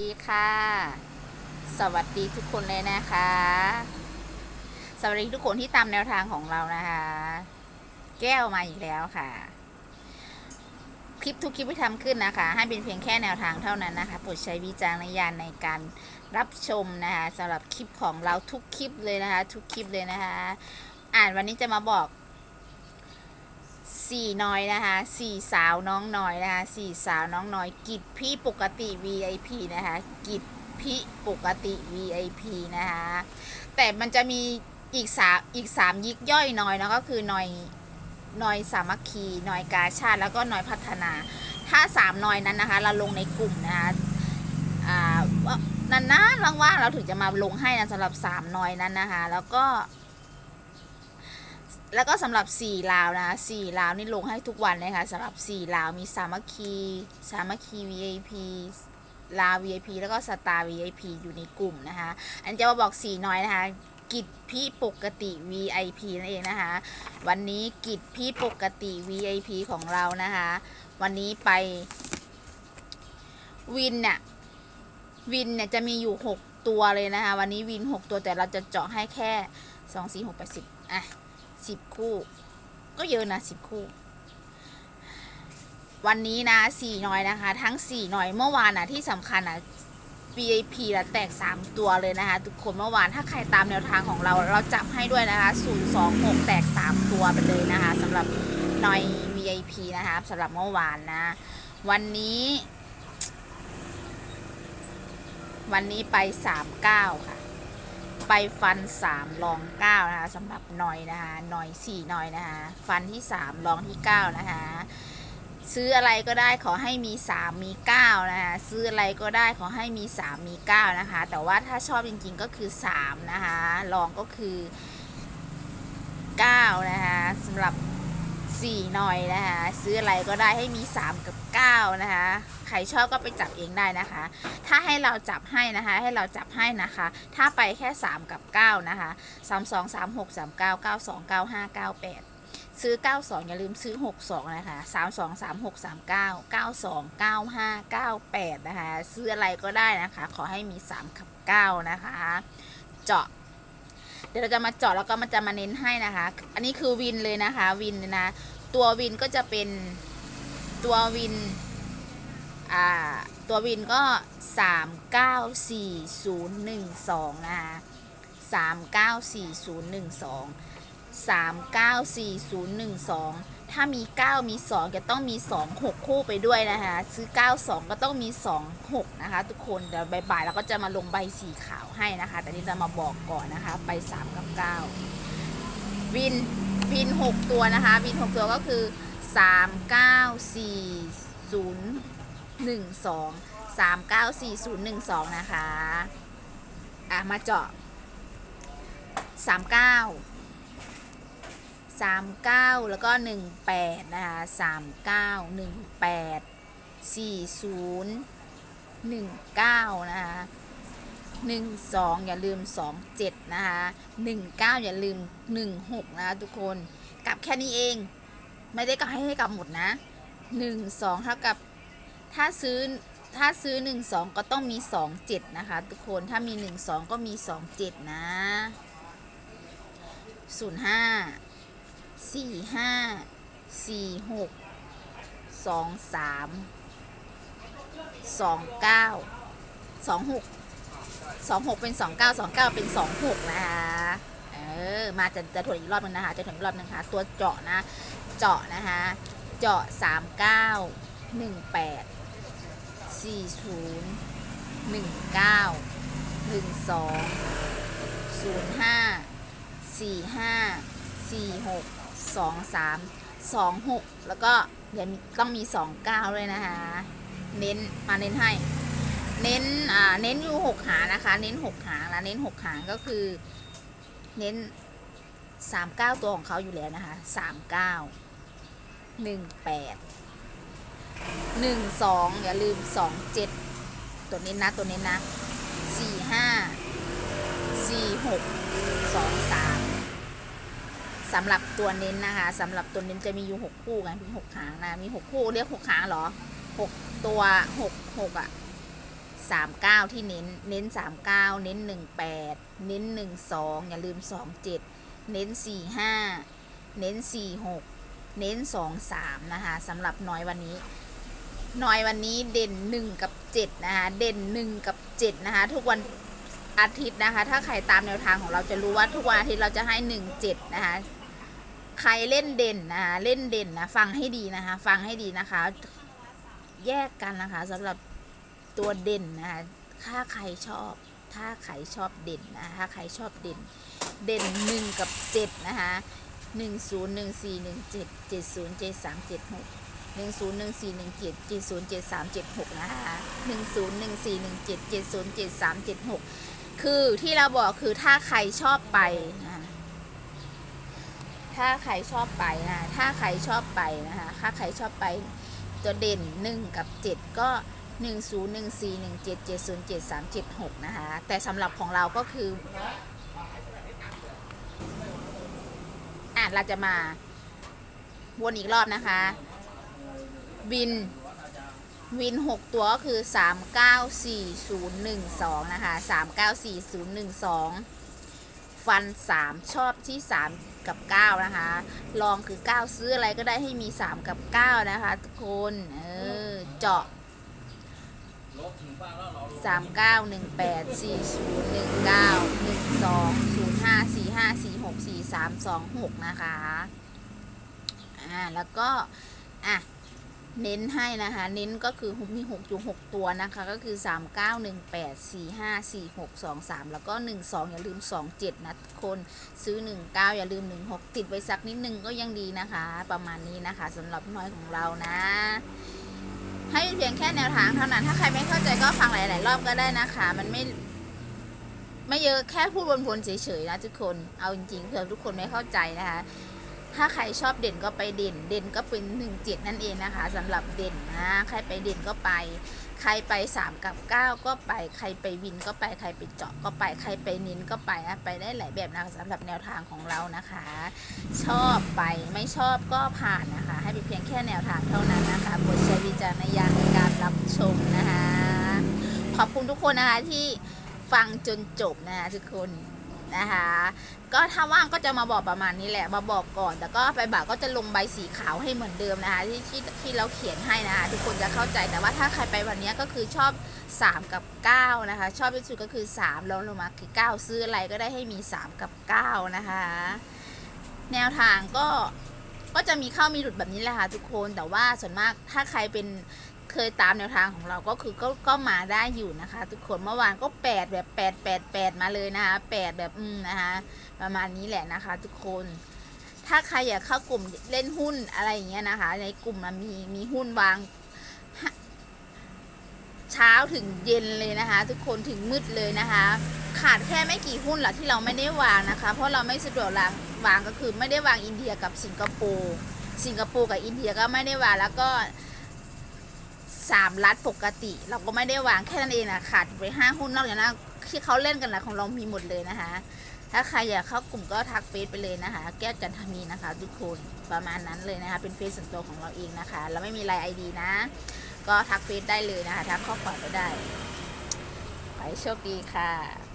ดีค่ะ สวัสดีทุกคนเลยนะคะ สวัสดีทุกคนที่ตามแนวทางของเรานะคะ แก้วมาอีกแล้วค่ะ คลิปทุกคลิปที่ทำขึ้นนะคะ ให้เป็นเพียงแค่แนวทางเท่านั้นนะคะโปรดใช้วิจารณญาณในการรับชมนะคะสำหรับคลิปของเราทุกคลิปเลยนะคะ ทุกคลิปเลยนะคะ อ่านวันนี้จะมาบอก สี่น้อยนะคะสี่สาวน้องน้อยนะคะสี่สาวน้องน้อย กิจพี่ปกติ VIP นะคะ กิจพี่ปกติ VIP นะคะแต่มันจะมีอีกสามอีกสามยิกย่อยน้อยนะก็คือน้อยน้อยสามัคคีน้อยกาชาติแล้วก็น้อยพัฒนา ถ้าสามน้อยนั้นนะคะ เราลงในกลุ่มนะคะอ่าว่านานๆว่างๆเราถึงจะมาลงให้นะสำหรับสามน้อยนั้นนะคะ แล้วก็ แล้วก็สำหรับสี่ลาวนะสี่ลาวนี่ลงให้ทุกวันเลยค่ะสำหรับสี่ลาวมีสามัคคีสามัคคี VIP ลาว VIP แล้วก็สตาร์ VIP อยู่ในกลุ่มนะคะ อันจะมาบอกสี่น้อยนะคะกิจพี่ปกติ VIP นั่นเองนะคะ วันนี้กิจพี่ปกติ VIP ของเรานะคะ วันนี้ไปวินเนี่ยวินเนี่ยจะมีอยู่ 6 ตัวเลยนะคะ วันนี้วิน 6 ตัวแต่เราจะเจาะให้แค่ 2 4 6 8 10อะ สิบคู่ ก็เยอะนะสิบคู่ วันนี้นะสี่น้อยนะคะ ทั้งสี่น้อยเมื่อวานนะที่สำคัญนะ VIP ละแตก 3 ตัวเลยนะคะ ทุกคนเมื่อวานถ้าใครตามแนวทางของเราเราจับให้ด้วยนะคะ0 2 6 แตก 3 ตัวไปเลยนะคะสำหรับหน้อย VIP นะคะสำหรับเมื่อวานนะ วันนี้ วันนี้ไป 39 ค่ะ ไปฟันสามรองเก้านะคะสำหรับหน่อยนะคะหน่อยสี่หน่อยนะคะฟันที่สามรองที่เก้านะคะซื้ออะไรก็ได้ขอให้มีสามมีเก้านะคะซื้ออะไรก็ได้ขอให้มีสามมีเก้านะคะ แต่ว่าถ้าชอบจริงๆก็คือสามนะคะรองก็คือเก้านะคะสำหรับ สี่หน่อยนะคะซื้ออะไรก็ได้ให้มีสามกับเก้านะคะใครชอบก็ไปจับเองได้นะคะ ถ้าให้เราจับให้นะคะ ให้เราจับให้นะคะ ถ้าไปแค่ 3 กับ 9 นะคะ 3 2 3 6 3 9 9 2 9 5 9 8ซื้อ 92 อย่าลืมซื้อ 62 นะคะ 3 2 3 6 3 9 9 2 9 5 9 8 นะคะ ซื้ออะไรก็ได้นะคะ ขอให้มี 3 กับ 9 นะคะ เจาะ เดี๋ยวเราจะมาเจาะแล้วก็มันจะมาเน้นให้นะคะ อันนี้คือวินเลยนะคะวินนะ ตัววินก็จะเป็นตัววินอ่าตัววินก็ 394012 นะคะ394012 394012 ถ้ามี 9 มี 2 จะต้องมี 2 6 คู่ไปด้วยนะคะซื้อ 92 ก็ต้องมี 2 6 นะคะ ทุกคนเดี๋ยวบ่ายๆเราก็จะมาลงใบสีขาวให้นะคะ แต่นี่เรามาบอกก่อนนะคะ ไป 3 กับ 9 วินวิน 6 ตัวนะคะ วิน 6 ตัวก็คือ 3940หนึ่งสองสามเก้าสี่ศูนย์หนึ่งสองนะคะ อะ มาเจาะสา มเก้าสามเก้าแล้วก็หนึ่งแปดนะคะสามเก้าหนึ่งแปดสี่ศูนย์หนึ่งเก้านะคะหนึ่งสองอย่าลืมสองเจ็ดนะคะหนึ่งเก้าอย่าลืมหนึ่งหกนะคะทุกคนกลับแค่นี้เอง ไม่ได้กลับให้ให้กลับหมดนะหนึ่งสองเท่ากับถ้าซื้อถ้าซื้อ 1 2 ก็ต้องมี 2 7 นะคะ ทุกคนถ้ามี 1 2 ก็มี 2 7 นะ 0 5 4 5 4 6 2 3 2 9 2 6 2 6เป็น2 9 2 9เป็น2 6นะคะเออมาจะจะถวดอีกรอบนึงนะคะจะถวดอีกรอบนึงค่ะตัวเจาะนะเจาะนะคะเจาะ3 9 1 8สี่ศูนย์หนึ่งเก้าหนึ่งสองศูนย์ห้าสี่ห้าสี่หก สองสามสองหกแล้วก็เดี๋ยวมีต้องมีสองเก้าด้วยนะคะ เน้นมาเน้นให้ เน้นอ่าเน้นอยู่หกหางนะคะ เน้นหกหางแล้วเน้นหกหางก็คือ เน้นสามเก้าตัวของเขาอยู่แล้วนะคะสามเก้าหนึ่งแปดหนึ่งสองอย่าลืมสองเจ็ดตัวเน้นนะตัวเนี้นะสี่ห้าสี่หกสองสาม สำหรับตัวเน้นนะคะสำหรับตัวเน้นจะมีอยู่หกคู่ไงมีหกหางนะมีหกคู่เรียกหกหางเหรอหกตัวหกหกอะสามเก้าที่เน้นเน้นสามเก้าเน้นหนึ่งแปดเน้นหนึ่งสองอย่าลืมสองเจ็ดเน้นสี่ห้าเน้นสี่หกเน้นสองสามนะคะสำหรับน้อยวันนี้น้อยวันนี้เด่นหนึ่งกับเจ็ดนะคะเด่นหนึ่งกับเจ็ดนะคะทุกวัน อาทิตย์นะคะ ถ้าใครตามแนวทางของเราจะรู้ว่าทุกวันอาทิตย์เราจะให้หนึ่งเจ็ดนะคะใครเล่นเด่นนะคะเล่นเด่นนะฟังให้ดีนะคะ ฟังให้ดีนะคะ แยกกันนะคะสำหรับตัวเด่นนะคะถ้าใครชอบ ถ้าใครชอบเด่นนะถ้าใครชอบเด่น เด่นหนึ่งกับเจ็ดนะคะหนึ่งศูนย์หนึ่งสี่หนึ่งเจ็ดเจ็ดศูนย์เจ็ดสามเจ็ดหกหนึ่งศูนย์หนึ่งสี่หนึ่งเจ็ดเจ็ดศูนย์เจ็ดสามเจ็ดหกนะคะหนึ่งศูนย์หนึ่งสี่หนึ่งเจ็ดเจ็ดศูนย์เจ็ดสามเจ็ดหก คือที่เราบอกคือถ้าใครชอบไปนะถ้าใครชอบไปนะถ้าใครชอบไปนะคะถ้าใครชอบไปตัวเด่น1กับ7ก็1 0 1 4 1 7 7 0 7 3 7 6นะคะแต่สำหรับของเราก็คืออะเราจะมาวนอีกรอบนะคะวิน วิน 6 ตัวก็คือ 3 9 4 0 1 2 นะคะ 3 9 4 0 1 2 ฟัน 3 ชอบที่ 3 กับ 9 นะคะ ลองคือ 9 ซื้ออะไรก็ได้ให้มี 3 กับ 9 นะคะ ทุกคน เออ เจาะ 3 9 1 8 4 0 1 9 1 2 0 5 4 5 4 6 4 3 2 6 นะคะ อ่า แล้วก็ อะ เน้นให้นะคะ เน้นก็คือมี6อยู่6ตัวนะคะ ก็คือ 3 9 1 8 4 5 4 6 2 3 แล้วก็ 1 2 อย่าลืม 2 7 นะทุกคนซื้อ 1 9 อย่าลืม 1 6 ติดไว้สักนิดนึงก็ยังดีนะคะ ประมาณนี้นะคะสำหรับน้อยของเรานะ ให้เพียงแค่แนวทางเท่านั้น ถ้าใครไม่เข้าใจก็ฟังหลาย ๆ รอบก็ได้นะคะ มันไม่ไม่เยอะแค่พูดวนๆเฉยๆนะทุกคน เอาจริงๆเผื่อทุกคนไม่เข้าใจนะคะ ถ้าใครชอบเด่นก็ไปเด่น เด่นก็เป็นหนึ่งเจ็ดนั่นเองนะคะสำหรับเด่นนะ ใครไปเด่นก็ไป ใครไปสามกับเก้าก็ไป ใครไปวินก็ไป ใครไปเจาะก็ไป ใครไปน้นก็ไปนะไปได้หลายแบบนะคะสำหรับแนวทางของเรานะคะ ชอบไปไม่ชอบก็ผ่านนะคะ ให้เป็นเพียงแค่แนวทางเท่านั้นนะคะโปรดใช้วิจารณญาณในการรับชมนะคะ ขอบคุณทุกคนนะคะที่ฟังจนจบนะคะทุกคน นะคะ ก็ถ้าว่างก็จะมาบอกประมาณนี้แหละมาบอกก่อน แต่ก็ไปบ่าก็จะลงใบสีขาวให้เหมือนเดิมนะคะที่ที่ที่เราเขียนให้นะคะทุกคนจะเข้าใจแต่ว่าถ้าใครไปวันนี้ก็คือชอบ 3 กับ 9 นะคะ ชอบที่สุดก็คือ3ล้วลงมาคือ 9 ซื้ออะไรก็ได้ให้มี 3 กับ 9 นะคะ แนวทางก็ก็จะมีเข้ามีหลุดแบบนี้แหละค่ะทุกคนแต่ว่าส่วนมากถ้าใครเป็น เคยตามแนวทางของเราก็คือก็ก็มาได้อยู่นะคะ ทุกคนเมื่อวานก็แปดแบบแปดแปดแปดมาเลยนะคะแปดแบบอืมนะคะประมาณนี้แหละนะคะ ทุกคนถ้าใครอยากเข้ากลุ่มเล่นหุ้นอะไรอย่างเงี้ยนะคะ ในกลุ่มมันมีมีหุ้นวาง เช้าถึงเย็นเลยนะคะ ทุกคนถึงมืดเลยนะคะ ขาดแค่ไม่กี่หุ้นหรอกที่เราไม่ได้วางนะคะ เพราะเราไม่สะดวกวางวางก็คือไม่ได้วางอินเดียกับสิงคโปร์สิงคโปร์กับอินเดียก็ไม่ได้วางแล้วก็ สามรัดปกติ เราก็ไม่ได้วางแค่นั้นเองนะขาดไปห้าหุ้นนอกจากนั้นที่เขาเล่นกันนะของเรามีหมดเลยนะคะ ถ้าใครอยากเข้ากลุ่มก็ทักเฟซไปเลยนะคะ แก้วจันทมีนะคะ ทุกคนประมาณนั้นเลยนะคะ เป็นเฟซส่วนตัวของเราเองนะคะ เราไม่มีไลน์ไอดีนะ ก็ทักเฟซได้เลยนะคะทักข้อความก็ได้ขอให้โชคดีค่ะ